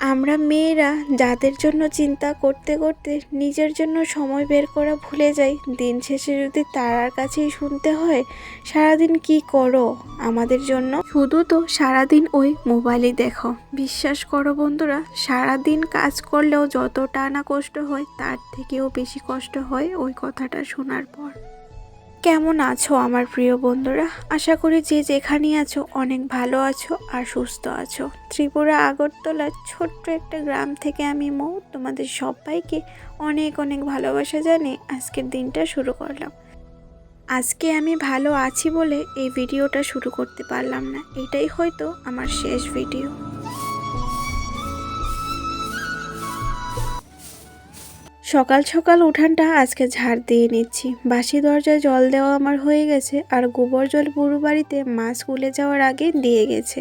আমরা মেয়েরা যাদের জন্য চিন্তা করতে করতে নিজের জন্য সময় বের করা ভুলে যাই। দিন শেষে যদি তারার কাছেই শুনতে হয়, সারাদিন কি করো আমাদের জন্য? শুধু তো সারাদিন ওই মোবাইলই দেখো। বিশ্বাস করো বন্ধুরা, সারাদিন কাজ করলেও যত টানা কষ্ট হয়, তার থেকেও বেশি কষ্ট হয় ওই কথাটা শোনার পর। কেমন আছো আমার প্রিয় বন্ধুরা? আশা করি যে যেখানেই আছো অনেক ভালো আছো আর সুস্থ আছো। ত্রিপুরা আগরতলার ছোট্ট একটা গ্রাম থেকে আমি মৌ, তোমাদের সবাইকে অনেক অনেক ভালোবাসা জানিয়ে আজকের দিনটা শুরু করলাম। আজকে আমি ভালো আছি বলে এই ভিডিওটা শুরু করতে পারলাম না। এটাই হয়তো আমার শেষ ভিডিও। সকাল সকাল উঠানটা আজকে ঝাড় দিয়ে নিচ্ছি। বাসি দরজায় জল দেওয়া আমার হয়ে গেছে আর গোবর জল পুরো বাড়িতে মা স্কুলে যাওয়ার আগে দিয়ে গেছে।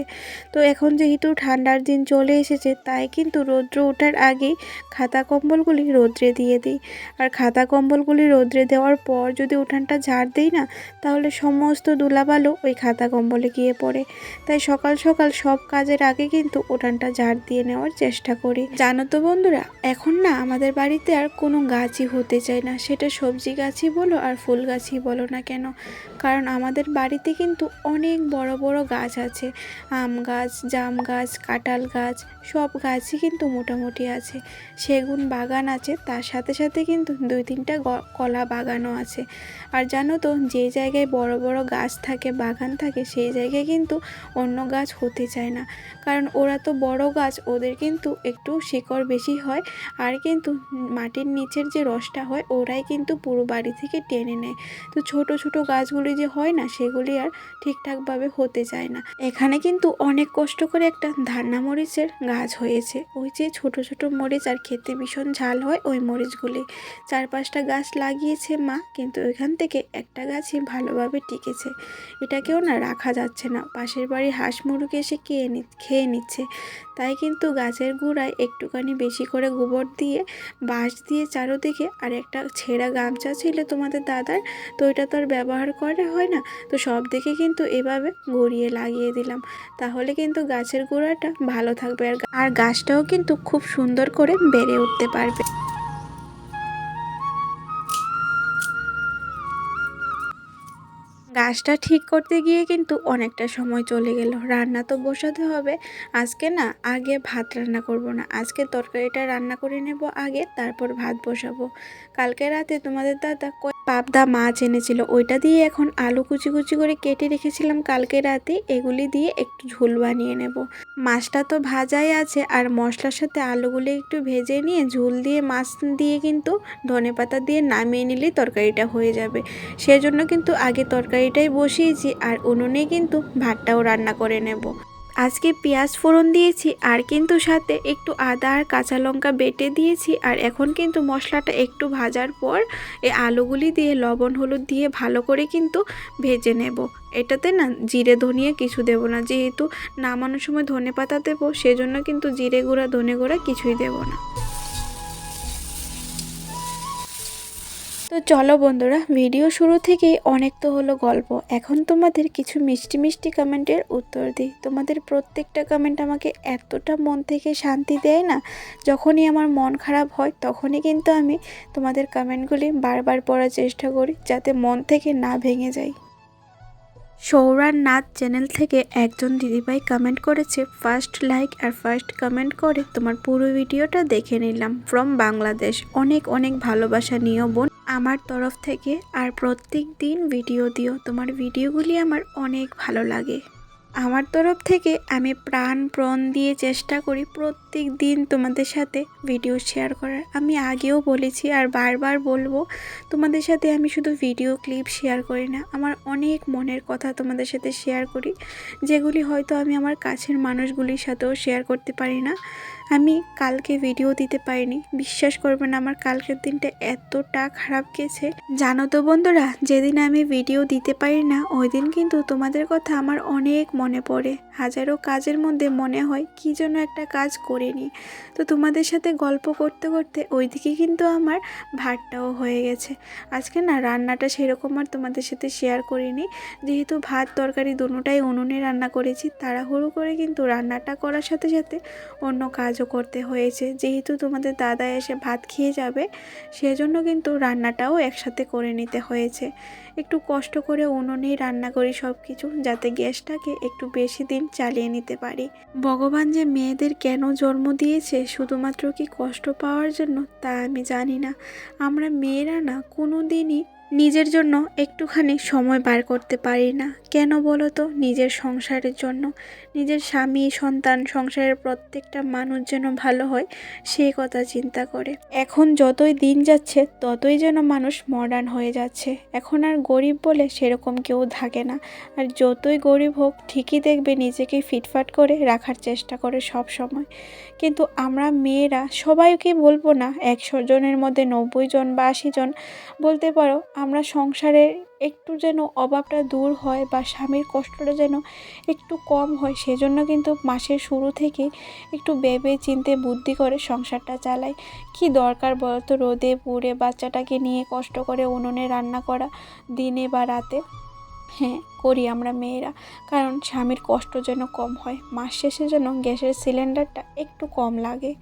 তো এখন যেহেতু ঠান্ডার দিন চলে এসেছে, তাই কিন্তু রৌদ্র ওঠার আগেই খাতা কম্বলগুলি রৌদ্রে দিয়ে দিই। আর খাতা কম্বলগুলি রৌদ্রে দেওয়ার পর যদি উঠানটা ঝাড় দিই না, তাহলে সমস্ত দুলাবালু ওই খাতা কম্বলে গিয়ে পড়ে। তাই সকাল সকাল সব কাজের আগে কিন্তু উঠানটা ঝাড় দিয়ে নেওয়ার চেষ্টা করি। জানো তো বন্ধুরা, এখন না আমাদের বাড়িতে আর কোনো গাছই হতে চায় না। সেটা সবজি গাছই বলো আর ফুল গাছই বলো না কেন? কারণ আমাদের বাড়িতে কিন্তু অনেক বড় বড় গাছ আছে। আম গাছ, জাম গাছ, কাঁঠাল গাছ, সব গাছই কিন্তু মোটামুটি আছে। সেগুন বাগান আছে, তার সাথে সাথে কিন্তু দুই তিনটা কলা বাগানও আছে। আর জানো তো, যে জায়গায় বড় বড় গাছ থাকে, বাগান থাকে, সেই জায়গায় কিন্তু অন্য গাছ হতে চায় না। কারণ ওরা তো বড় গাছ, ওদের কিন্তু একটু শিকড় বেশি হয়, আর কিন্তু মাটির নিচের যে রসটা হয়, ওরাই কিন্তু পুরো বাড়ি থেকে টেনে নেয়। তো ছোট ছোট গাছগুলি যে হয় না, সেগুলি আর ঠিকঠাকভাবে হতে চায় না। এখানে কিন্তু অনেক কষ্ট করে একটা ধান্না মরিচের গাছ হয়েছে। ওই যে ছোট ছোট মরিচ আর খেতে ভীষণ ঝাল হয় ওই মরিচগুলি। চার পাঁচটা গাছ লাগিয়েছে মা, কিন্তু ওইখান থেকে একটা গাছই ভালোভাবে টিকেছে। এটাকেও না রাখা যাচ্ছে না। পাশের বাড়ির হাঁস মুরগ এসে খেয়ে নি, খেয়ে নিচ্ছে। তাই কিন্তু গাছের গোড়ায় একটুখানি বেশি করে গোবর দিয়ে বাঁশ দিয়ে চারোদিকে আর একটা ছেঁড়া গামছা ছিল তোমাদের দাদার, তো এটা তো আর ব্যবহার করে হয় না। তো সব দিকে কিন্তু এভাবে গড়িয়ে লাগিয়ে দিলাম। তাহলে কিন্তু গাছের গোড়াটা ভালো থাকবে আর আর গাছটাও কিন্তু খুব সুন্দর করে বেড়ে উঠতে পারবে। গাছটা ঠিক করতে গিয়ে কিন্তু অনেকটা সময় চলে গেল। রান্না তো বসাতে হবে। আজকে না আগে ভাত রান্না করব না। আজকে তরকারিটা রান্না করে নেব আগে, তারপর ভাত বসাবো। কালকে রাতে তোমাদের দাদা পাবদা মাছ এনেছিল ওইটা দিয়ে এখন আলু কুচি কুচি করে কেটে রেখেছিলাম কালকে রাতে। এগুলি দিয়ে একটু ঝোল বানিয়ে নেব। মাছটা তো ভাজাই আছে আর মশলার সাথে আলুগুলো একটু ভেজে নিয়ে ঝোল দিয়ে মাছ দিয়ে কিন্তু ধনেপাতা দিয়ে নামিয়ে নিলেই তরকারিটা হয়ে যাবে। সেজন্য কিন্তু আগে তরকারিটাই বসিয়েছি আর উনুনে কিন্তু ভাতটাও রান্না করে নেব। আজকে পেঁয়াজ ফোড়ন দিয়েছি আর কিন্তু সাথে একটু আদা আর কাঁচা লঙ্কা বেটে দিয়েছি আর এখন কিন্তু মশলাটা একটু ভাজার পর এই আলুগুলি দিয়ে লবণ, হলুদ দিয়ে ভালো করে কিন্তু ভেজে নেব। এটাতে না জিরে, ধনিয়া কিছু দেব না। যেহেতু নামানোর সময় ধনে পাতা দেবো, সেজন্য কিন্তু জিরে গুঁড়া, ধনে গুঁড়া কিছুই দেব না। তো চলো বন্ধুরা ভিডিও শুরু থেকেই অনেক তো হলো গল্প। এখন তোমাদের কিছু মিষ্টি মিষ্টি কমেন্টের উত্তর দিই। তোমাদের প্রত্যেকটা কমেন্ট আমাকে এতটা মন থেকে শান্তি দেয় না, যখনই আমার মন খারাপ হয় তখনই কিন্তু আমি তোমাদের কমেন্টগুলি বারবার পড়ার চেষ্টা করি, যাতে মন থেকে না ভেঙে যায়। সৌরার নাথ চ্যানেল থেকে একজন দিদিভাই কমেন্ট করেছে ফার্স্ট লাইক আর ফার্স্ট কমেন্ট করে তোমার পুরো ভিডিওটা দেখে নিলাম। ফ্রম বাংলাদেশ। অনেক অনেক ভালোবাসা নিও বোন। আমার তরফ থেকে আর প্রত্যেক দিন ভিডিও দিও। তোমার ভিডিওগুলি আমার অনেক ভালো লাগে। আমার তরফ থেকে আমি প্রাণ প্রণ দিয়ে চেষ্টা করি প্রত্যেক দিন তোমাদের সাথে ভিডিও শেয়ার করার। আমি আগেও বলেছি আর বারবার বলব, তোমাদের সাথে আমি শুধু ভিডিও ক্লিপ শেয়ার করি না, আমার অনেক মনের কথা তোমাদের সাথে শেয়ার করি, যেগুলি হয়তো আমি আমার কাছের মানুষগুলির সাথেও শেয়ার করতে পারি না। আমি কালকে ভিডিও দিতে পারিনি, বিশ্বাস করবে না, আমার কালকের দিনটা এতটা খারাপ গেছে। জানো তো বন্ধুরা, যেদিন আমি ভিডিও দিতে পারি না ওই দিন কিন্তু তোমাদের কথা আমার অনেক মনে পড়ে। হাজারো কাজের মধ্যে মনে হয়, কি যেন একটা কাজ করে নিই তো তোমাদের সাথে গল্প করতে করতে ওইদিকে কিন্তু আমার ভাতটাও হয়ে গেছে। আজকে না রান্নাটা সেরকম আর তোমাদের সাথে শেয়ার করিনি। যেহেতু ভাত, তরকারি দুটোটাই উনুনে রান্না করেছি, তাড়াহুড়ো করে কিন্তু রান্নাটা করার সাথে সাথে অন্য কাজও করতে হয়েছে। যেহেতু তোমাদের দাদা এসে ভাত খেয়ে যাবে, সেজন্য কিন্তু রান্নাটাও একসাথে করে নিতে হয়েছে। একটু কষ্ট করে উনুনেই রান্না করি সব কিছু যাতে গ্যাসটাকে একটু বেশি দিন চালিয়ে নিতে পারি। ভগবান যে মেয়েদের কেন জন্ম দিয়েছে, শুধুমাত্র কি কষ্ট পাওয়ার জন্য, তা আমি জানি না। আমরা মেয়েরা না কোনো দিনই নিজের জন্য একটুখানি সময় বার করতে পারি না। কেন বলো তো? নিজের সংসারের জন্য। নিজের স্বামী, সন্তান, সংসারের প্রত্যেকটা মানুষ যেন ভালো হয় সেই কথা চিন্তা করে। এখন যতই দিন যাচ্ছে, ততই যেন মানুষ মডার্ন হয়ে যাচ্ছে। এখন আর গরিব বলে সেরকম কেউ থাকে না। আর যতই গরিব হোক, ঠিকই দেখবে নিজেকে ফিটফাট করে রাখার চেষ্টা করে সব সময়। কিন্তু আমরা মেয়েরা, সবাইকে বলব না, একশো জনের মধ্যে নব্বই জন বা আশি জন, বলতে পারো আমরা সংসারের একটু যেন অভাবটা দূর হয় বা স্বামীর কষ্টটা যেন একটু কম হয়, সেজন্য কিন্তু মাসের শুরু থেকে একটু ভেবে চিনতে বুদ্ধি করে সংসারটা চালাই। কি দরকার বলতো? রোদে পুড়ে বাচ্চাটাকে নিয়ে কষ্ট করে উনুনে রান্না করা দিনে বা রাতে? হ্যাঁ করি আমরা মেয়েরা। কারণ স্বামীর কষ্ট যেন কম হয়, মাস শেষে যেন গ্যাসের সিলিন্ডারটা একটু কম লাগে।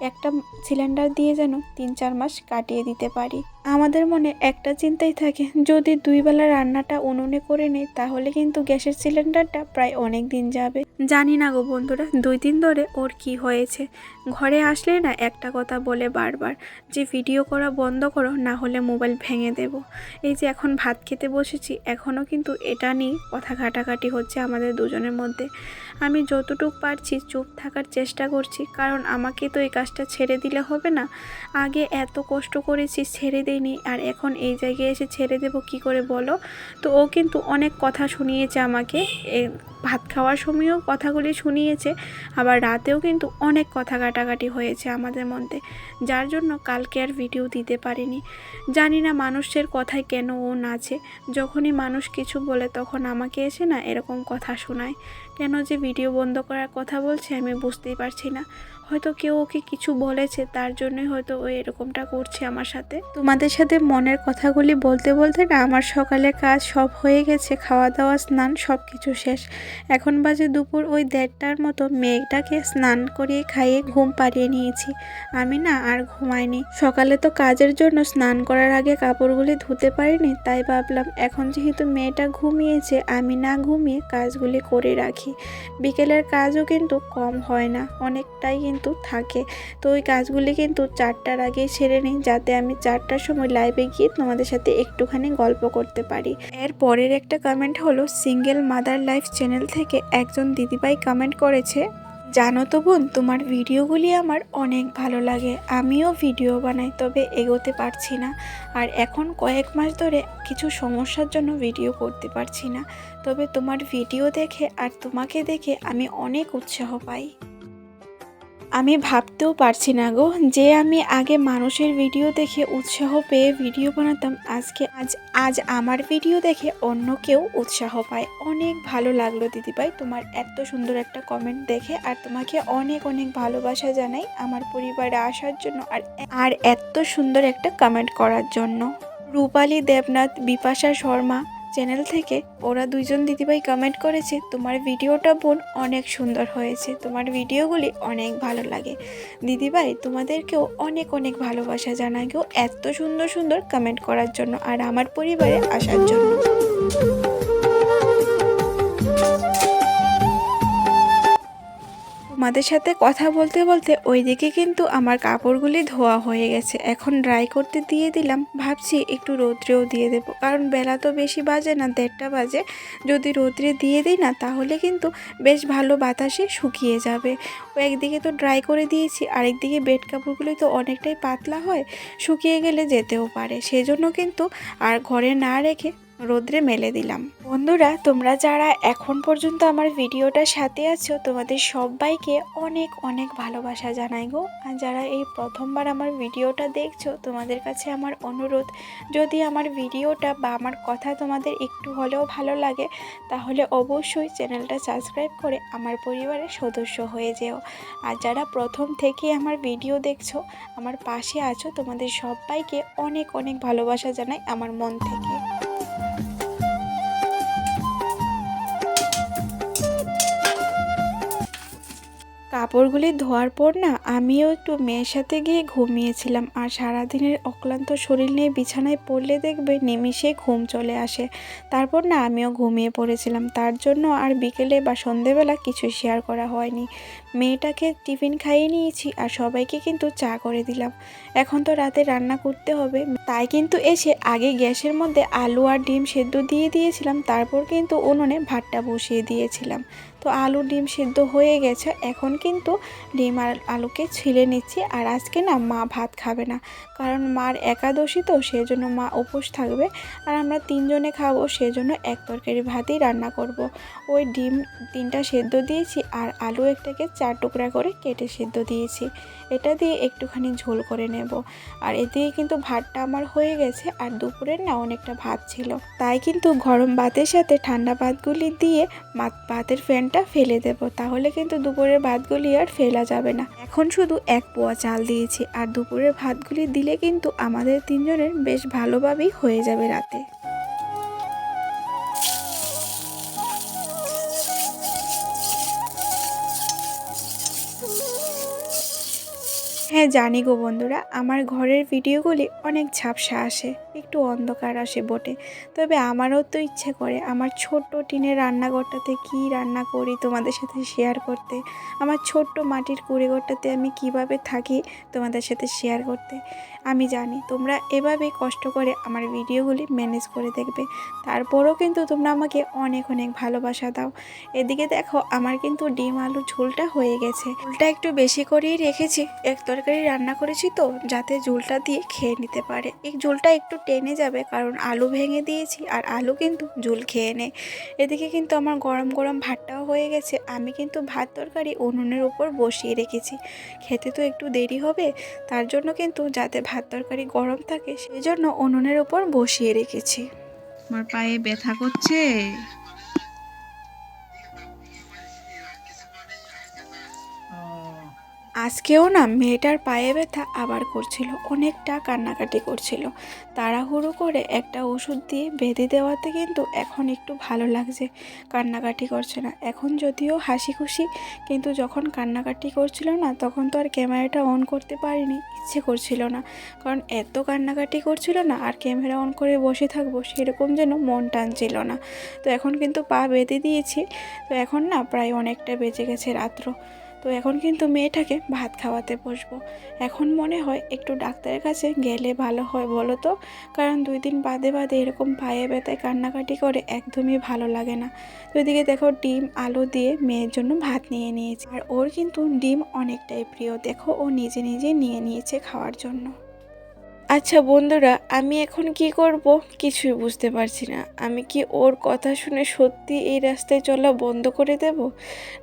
একটা সিলিন্ডার দিয়ে যেন তিন চার মাস কাটিয়ে দিতে পারি। আমাদের মনে একটা চিন্তাই থাকে, যদি দুই বেলা রান্নাটা উনুনে করে নিই, তাহলে কিন্তু গ্যাসের সিলিন্ডারটা প্রায় অনেক দিন যাবে। জানি না গো বন্ধুরা, দুই দিন ধরে ওর কি হয়েছে। ঘরে আসলে না একটা কথা বলে বারবার, যে ভিডিও করা বন্ধ করো, না হলে মোবাইল ভেঙে দেব। এই যে এখন ভাত খেতে বসেছি, এখনও কিন্তু এটা নিয়ে কথা ঘাটাঘাটি হচ্ছে আমাদের দুজনের মধ্যে। আমি যতটুকু পারছি চুপ থাকার চেষ্টা করছি, কারণ আমাকে তো এই কাজটা ছেড়ে দিলে হবে না। আগে এত কষ্ট করেছি, ছেড়ে দেইনি আর এখন এই জায়গায় এসে ছেড়ে দেব কি করে বলো? তো ও কিন্তু অনেক কথা শুনিয়েছে আমাকে। ভাত খাওয়ার সময়ও কথাগুলি শুনিয়েছে। আবার রাতেও কিন্তু অনেক কথা কাটাকাটি হয়েছে আমাদের মধ্যে। যার জন্য কালকে আর ভিডিও দিতে পারিনি। জানি না মানুষের কথায় কেন ও নাচে। যখনই মানুষ কিছু বলে তখন আমাকে এসে না এরকম কথা শোনায়। কেন যে ভিডিও বন্ধ করার কথা বলছে আমি বুঝতেই পারছি না। হয়তো কেউ ওকে কিছু বলেছে, তার জন্যই হয়তো ও এরকমটা করছে আমার সাথে। তোমাদের সাথে মনের কথাগুলি বলতে বলতে না আমার সকালে কাজ সব হয়ে গেছে খাওয়া দাওয়া স্নান সব কিছু শেষ। এখন বাজে দুপুর, ওই দেড়টার মতো মেয়েটাকে স্নান করিয়ে খাইয়ে ঘুম পাড়িয়ে নিয়েছি। আমি না আর ঘুমাইনি। সকালে তো কাজের জন্য স্নান করার আগে কাপড়গুলি ধুতে পারিনি, তাই ভাবলাম এখন যেহেতু মেয়েটা ঘুমিয়েছে, আমি না ঘুমিয়ে কাজগুলি করে রাখি। বিকেলের কাজও কিন্তু কম হয় না, অনেকটাই কিন্তু থাকে। তো ওই কাজগুলি কিন্তু চারটার আগেই ছেড়ে নিই, যাতে আমি চারটার সময় লাইভে গিয়ে তোমাদের সাথে একটুখানি গল্প করতে পারি। এর পরের একটা কমেন্ট হলো সিঙ্গেল মাদার লাইফ চ্যানেল থেকে একজন দিদিভাই কমেন্ট করেছে। জানো তো বোন, তোমার ভিডিওগুলি আমার অনেক ভালো লাগে। আমিও ভিডিও বানাই, তবে এগোতে পারছি না। আর এখন কয়েক মাস ধরে কিছু সমস্যার জন্য ভিডিও করতে পারছি না। তবে তোমার ভিডিও দেখে আর তোমাকে দেখে আমি অনেক উৎসাহ পাই। আমি ভাবতেও পারছি না গো যে আমি আগে মানুষের ভিডিও দেখে উৎসাহ পেয়ে ভিডিও বানাতাম। আজকে আজ আজ আমার ভিডিও দেখে অন্য কেউ উৎসাহ পায়। অনেক ভালো লাগল দিদিভাই তোমার এত সুন্দর একটা কমেন্ট দেখে আর তোমাকে অনেক অনেক ভালোবাসা জানাই আমার পরিবারে আসার জন্য আর আর এত সুন্দর একটা কমেন্ট করার জন্য। রূপালী দেবনাথ, বিপাশা শর্মা চ্যানেল থেকে ওরা দুজন দিদিভাই কমেন্ট করেছে, তোমার ভিডিওটা বোন অনেক সুন্দর হয়েছে, তোমার ভিডিওগুলি অনেক ভালো লাগে। দিদিভাই, তোমাদেরকেও অনেক অনেক ভালোবাসা জানাকেও এত সুন্দর সুন্দর কমেন্ট করার জন্য আর আমার পরিবারে আসার জন্য। তোমাদের সাথে কথা বলতে বলতে ওইদিকে কিন্তু আমার কাপড়গুলি ধোয়া হয়ে গেছে। এখন ড্রাই করতে দিয়ে দিলাম। ভাবছি একটু রৌদ্রেও দিয়ে দেবো। কারণ বেলা তো বেশি বাজে না, দেড়টা বাজে। যদি রৌদ্রে দিয়ে দিই না, তাহলে কিন্তু বেশ ভালো বাতাসে শুকিয়ে যাবে। ও একদিকে তো ড্রাই করে দিয়েছি, আরেকদিকে বেড কাপড়গুলি তো অনেকটাই পাতলা হয়, শুকিয়ে গেলে যেতেও পারে। সেজন্য কিন্তু আর ঘরে না রেখে রোদ্রে মেলে দিলাম। বন্ধুরা, তোমরা যারা এখন পর্যন্ত আমার ভিডিওটার সাথে আছো, তোমাদের সবাইকে অনেক অনেক ভালোবাসা জানাই গো। আর যারা এই প্রথমবার আমার ভিডিওটা দেখছ, তোমাদের কাছে আমার অনুরোধ, যদি আমার ভিডিওটা বা আমার কথা তোমাদের একটু হলেও ভালো লাগে, তাহলে অবশ্যই চ্যানেলটা সাবস্ক্রাইব করে আমার পরিবারের সদস্য হয়ে যেও। আর যারা প্রথম থেকে আমার ভিডিও দেখছ, আমার পাশে আছো, তোমাদের সবাইকে অনেক অনেক ভালোবাসা জানাই আমার মন থেকে। কাপড়গুলি ধোয়ার পর না, আমিও একটু মেয়ের সাথে গিয়ে ঘুমিয়েছিলাম। আর সারাদিনের অক্লান্ত শরীর নিয়ে বিছানায় পড়লে দেখবে নিমিষে ঘুম চলে আসে। তারপর না আমিও ঘুমিয়ে পড়েছিলাম। তার জন্য আর বিকেলে বা সন্ধেবেলা কিছু শেয়ার করা হয়নি। মেয়েটাকে টিফিন খাইয়ে নিয়েছি আর সবাইকে কিন্তু চা করে দিলাম। এখন তো রাতে রান্না করতে হবে। তাই কিন্তু এসে আগে গ্যাসের মধ্যে আলু আর ডিম সেদ্ধ দিয়ে দিয়েছিলাম। তারপর কিন্তু উনুনে ভাতটা বসিয়ে দিয়েছিলাম। তো আলু ডিম সিদ্ধ হয়ে গেছে। এখন কিন্তু ডিম আর আলুকে ছিলে নিচ্ছি আর আজকে না মা ভাত খাবে না। কারণ মার একাদশী তো সেজন্য মা উপোস থাকবে আর আমরা তিনজনে খাব, সেজন্য এক তরকারি ভাতই রান্না করব। ওই ডিম তিনটা সেদ্ধ দিয়েছি আর আলু একটাকে চার টুকরা করে কেটে সেদ্ধ দিয়েছি। এটা দিয়ে একটুখানি ঝোল করে নেব। আর এদিকে কিন্তু ভাতটা আমার হয়ে গেছে আর দুপুরের না অনেকটা ভাত ছিল। তাই কিন্তু গরম ভাতের সাথে ঠান্ডা ভাতগুলি দিয়ে ভাতের ফ্যানটা ফেলে দেব। তাহলে কিন্তু দুপুরের ভাতগুলি আর ফেলা যাবে না। এখন শুধু এক পোয়া চাল দিয়েছি। আর দুপুরের ভাতগুলি দিলে কিন্তু আমাদের তিনজনের বেশ ভালোভাবেই হয়ে যাবে রাতে। হ্যাঁ জানি গো বন্ধুরা, আমার ঘরের ভিডিওগুলি অনেক ঝাপসা আসে, একটু অন্ধকার আসে বটে। তবে আমারও তো ইচ্ছে করে, আমার ছোট্ট টিনের রান্নাঘরটাতে কি রান্না করি তোমাদের সাথে শেয়ার করতে? আমার ছোট্ট মাটির কুড়েঘরটাতে আমি কীভাবে থাকি তোমাদের সাথে শেয়ার করতে? আমি জানি তোমরা এভাবেই কষ্ট করে আমার ভিডিওগুলি ম্যানেজ করে দেখবে। তারপরেও কিন্তু তোমরা আমাকে অনেক অনেক ভালোবাসা দাও। এদিকে দেখো, আমার কিন্তু ডিম আলু ঝোলটা হয়ে গেছে। ঝোলটা একটু বেশি করেই রেখেছি। এক তরকারি রান্না করেছি তো, যাতে ঝোলটা দিয়ে খেয়ে নিতে পারে। এই ঝোলটা একটু টেনে যাবে, কারণ আলু ভেঙে দিয়েছি আর আলু কিন্তু ঝোল খেয়ে নেয় এদিকে কিন্তু আমার গরম গরম ভাতটাও হয়ে গেছে। আমি কিন্তু ভাত তরকারি উনুনের উপর বসিয়ে রেখেছি। খেতে তো একটু দেরি হবে, তার জন্য কিন্তু যাতে ভাত তরকারি গরম থাকে সেই জন্য উনুনের উপর বসিয়ে রেখেছি। আমার পায়ে ব্যথা করছে। আজকেও না মেয়েটার পায়ে ব্যথা আবার করছিল, অনেকটা কান্নাকাটি করছিল। তাড়াহুড়ো করে একটা ওষুধ দিয়ে বেঁধে দেওয়াতে কিন্তু এখন একটু ভালো লাগছে। কান্নাকাটি করছে না। এখন যদিও হাসি খুশি, কিন্তু যখন কান্নাকাটি করছিল না, তখন তো আর ক্যামেরাটা অন করতে পারিনি, ইচ্ছে করছিল না। কারণ এত কান্নাকাটি করছিল না, আর ক্যামেরা অন করে বসে থাকব, সেরকম যেন মন টানছিল না। তো এখন কিন্তু পা বেঁধে দিয়েছি, তো এখন না প্রায় অনেকটা বেজে গেছে রাত্র। তো এখন কিন্তু মেয়েটাকে ভাত খাওয়াতে বসবো। এখন মনে হয় একটু ডাক্তারের কাছে গেলে ভালো হয়, বলো তো? কারণ দুই দিন বাদে বাদে এরকম পায়ে ব্যথায় কান্নাকাটি করে একদমই ভালো লাগে না। তো এদিকে দেখো ডিম, আলু দিয়ে মেয়ের জন্য ভাত নিয়ে নিয়েছে। আর ওর কিন্তু ডিম অনেকটাই প্রিয়। দেখো ও নিজে নিজে নিয়ে নিয়েছে খাওয়ার জন্য। আচ্ছা বন্ধুরা, আমি এখন কি করব? কিছুই বুঝতে পারছি না। আমি কি ওর কথা শুনে সত্যি এই রাস্তায় চলা বন্ধ করে দেব?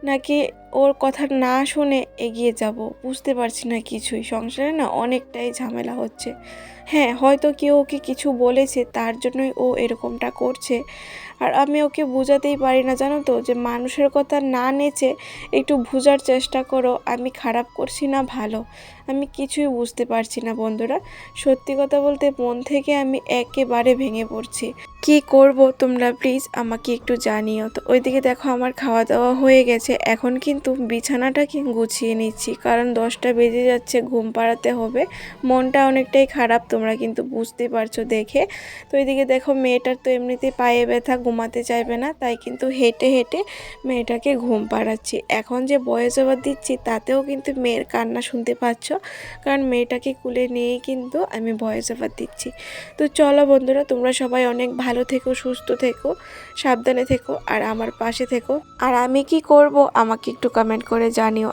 নাকি ওর কথা না শুনে এগিয়ে যাব। বুঝতে পারছি না কিছুই। সংসারে না অনেকটাই ঝামেলা হচ্ছে। হ্যাঁ হয়তো কেউ ওকে কিছু বলেছে, তার জন্যই ও এরকমটা করছে। আর আমি ওকে বোঝাতেই পারি না, জানো তো, যে মানুষের কথা না নেচে একটু বোঝার চেষ্টা করো। আমি খারাপ করছি না, ভালো। আমি কিছুই বুঝতে পারছি না, বন্ধুরা। সত্যি কথা বলতে মন থেকে আমি একেবারে ভেঙে পড়ছি। কি করব তোমরা প্লিজ আমাকে একটু জানিও। তো ওইদিকে দেখো আমার খাওয়া দাওয়া হয়ে গেছে। এখন কিন্তু বিছানাটাকে গুছিয়ে নিচ্ছি। কারণ দশটা বেজে যাচ্ছে, ঘুম পাড়াতে হবে। মনটা অনেকটাই খারাপ, তোমরা কিন্তু বুঝতে পারছ দেখে। তো ওইদিকে দেখো মেয়েটার তো এমনিতেই পায়ে ব্যথা, ঘুমাতে চাইবে না, তাই কিন্তু হেঁটে হেঁটে মেয়েটাকে ঘুম পাড়াচ্ছি। এখন যে বয়স ওভার দিচ্ছি, তাতেও কিন্তু মেয়ের কান্না শুনতে পাচ্ছ। কারণ মেয়েটাকে কুলে নিয়েই কিন্তু আমি ভয়েস ওভার দিচ্ছি। তো চলো বন্ধুরা, তোমরা সবাই অনেক ভালো থেকো, সুস্থ থেকো, সাবধানে থেকো, আর আমার পাশে থেকো। আর আমি কি করব? আমাকে একটু কমেন্ট করে জানিও।